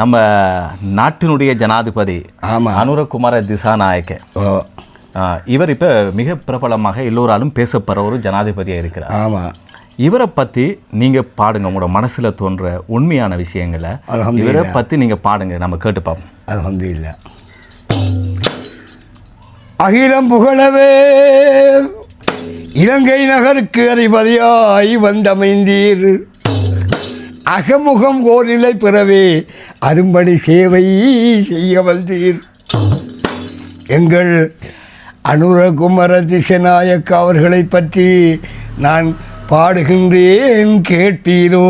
நம்ம நாட்டினுடைய ஜனாதிபதி ஆமாம் அனுரகுமார திசாநாயக்க. இவர் இப்போ மிக பிரபலமாக எல்லோராலும் பேசப்படுற ஒரு ஜனாதிபதியாக இருக்கிறார். ஆமாம் இவரை பற்றி நீங்கள் பாடுங்க உங்களோட மனசில் தோன்ற உண்மையான விஷயங்களை. இவரை பற்றி நீங்கள் பாடுங்க நம்ம கேட்டு பார்ப்போம். அல்ஹம்துலில்லாஹ் அகிலம் புகழவே இலங்கை நகருக்கு அதிபதியாய் வந்தமைந்தீர். அகமுகம் ஓரிலை பிறவே அரும்படி சேவை செய்ய வந்தீர் எங்கள் அனுரகுமர திசநாயக்க அவர்களை பற்றி நான் பாடுகின்றேன் கேட்பீரோ?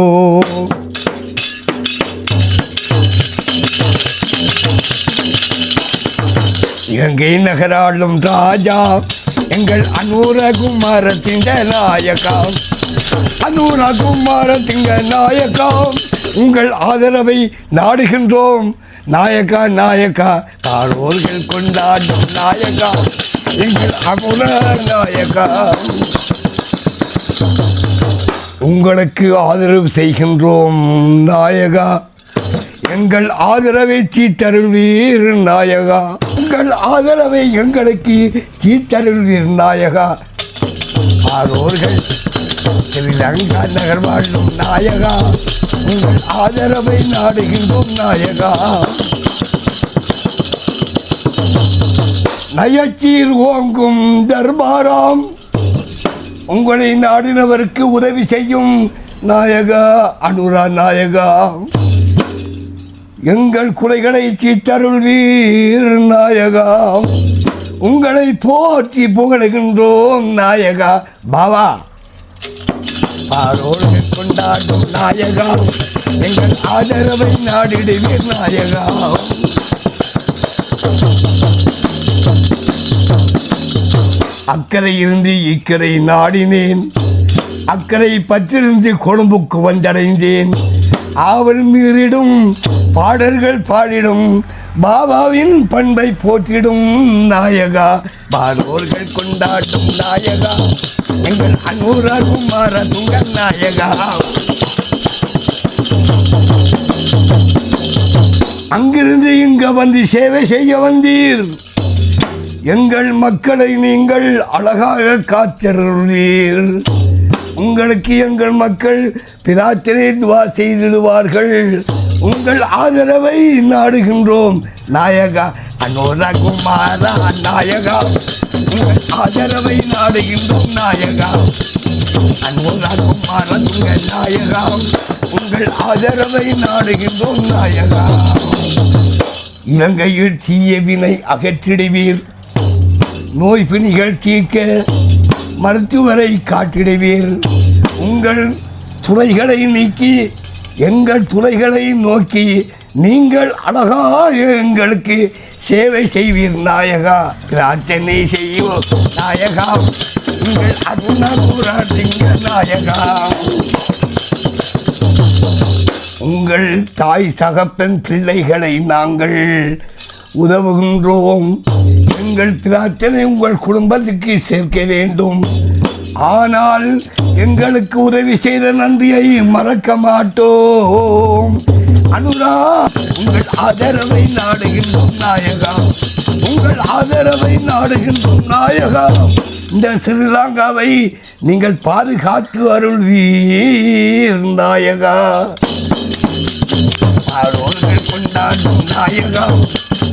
இலங்கை நகராளும் ராஜா எங்கள் அனுரகுமார திங்க அன்னூரா குமார திங்க நாயகா. உங்கள் ஆதரவை நாடுகின்றோம். நாயகா நாயக்கா காரோர்கள் கொண்டாடும் நாயகா. எங்கள் அமுர நாயகா. உங்களுக்கு ஆதரவு செய்கின்றோம் நாயகா. எங்கள் ஆதரவை தீத்தருள்வீர் நாயகா. உங்கள் ஆதரவை எங்களுக்கு தீத்தருள்வீர் நாயகா. ஆரோர்கள் ஸ்ரீலங்கா நகர் வாழும் நாயகா. உங்கள் ஆதரவை நாடுகின்றோம் நாயகா. நயச்சீர் ஓங்கும் தர்பாராம். உங்களை நாடினவருக்கு உதவி செய்யும் நாயகா அனுரா நாயகா. எங்கள் குறைகளை தீத்தருள்வீர் நாயகா. உங்களை போற்றி புகழுகின்றோம் நாயகா. பாவா. பாரோடு கொண்டாடும் நாயகா. எங்கள் ஆதரவை நாடிடுவீர் நாயகா. அக்கறை இருந்து இக்கரை நாடினேன். அக்கறை பற்றிருந்து கொழும்புக்கு வந்தடைந்தேன். ஆவல் மீறிடும் பாடல்கள் பாடிடும் பாபாவின் பண்பை போற்றிடும் நாயகா. பாலோர்கள் கொண்டாடும் நாயகா. எங்கள் அனூரா குமார துங்க நாயகா. அங்கிருந்து இங்க வந்து சேவை செய்ய வந்தீர். எங்கள் மக்களை நீங்கள் அழகாக காத்திருந்தீர். உங்களுக்கு எங்கள் மக்கள் பிரார்த்தனை துவா செய்திடுவார்கள். உங்கள் ஆதரவை நாடுகின்றோம். நாயகா அனுரகுமாரா நாயகா. உங்கள் ஆதரவை நாடுகின்றோம் நாயகா. அனுரகுமாரா உங்கள் நாயகா. உங்கள் ஆதரவை நாடுகின்றோம் நாயகா. இலங்கையில் தீய வினை அகற்றிடுவீர். நோய் பிணிகள் தீர்க்க மருத்துவரை காட்டிடுவீர். உங்கள் துறைகளை நீக்கி எங்கள் துறைகளை நோக்கி நீங்கள் அழகாக எங்களுக்கு சேவை செய்வீர் நாயகா. பிரார்த்தனை செய்வோம் நாயகா. உங்கள் அருணா நாயகா. உங்கள் தாய் சகப்பன் பிள்ளைகளை நாங்கள் உதவுகின்றோம். எங்கள் பிரார்த்தனை உங்கள் குடும்பத்துக்கு சேர்க்க வேண்டும். ஆனால் எங்களுக்கு உதவி செய்த நன்றியை மறக்க மாட்டோம். அனுரா உங்கள் ஆதரவை நாடுகின்றோம் நாயகா. உங்கள் ஆதரவை நாடுகின்றோம் நாயகா. இந்த ஸ்ரீலங்காவை நீங்கள் பாதுகாத்து அருள்வீர் நாயகா. கொண்டாடும் நாயகா.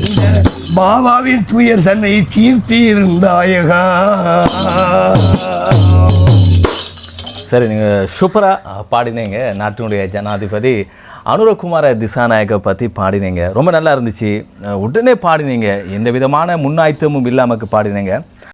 இந்த பாபாவின் துயர் தன்னை தீர்த்தீர் நாயகா. சரி நீங்கள் சூப்பராக பாடினீங்க. நாட்டினுடைய ஜனாதிபதி அனுரகுமார திசாநாயக்க பற்றி பாடினீங்க. ரொம்ப நல்லா இருந்துச்சு. உடனே பாடினீங்க. எந்த விதமான முன்னாய்த்தமும் இல்லாமல் பாடினீங்க.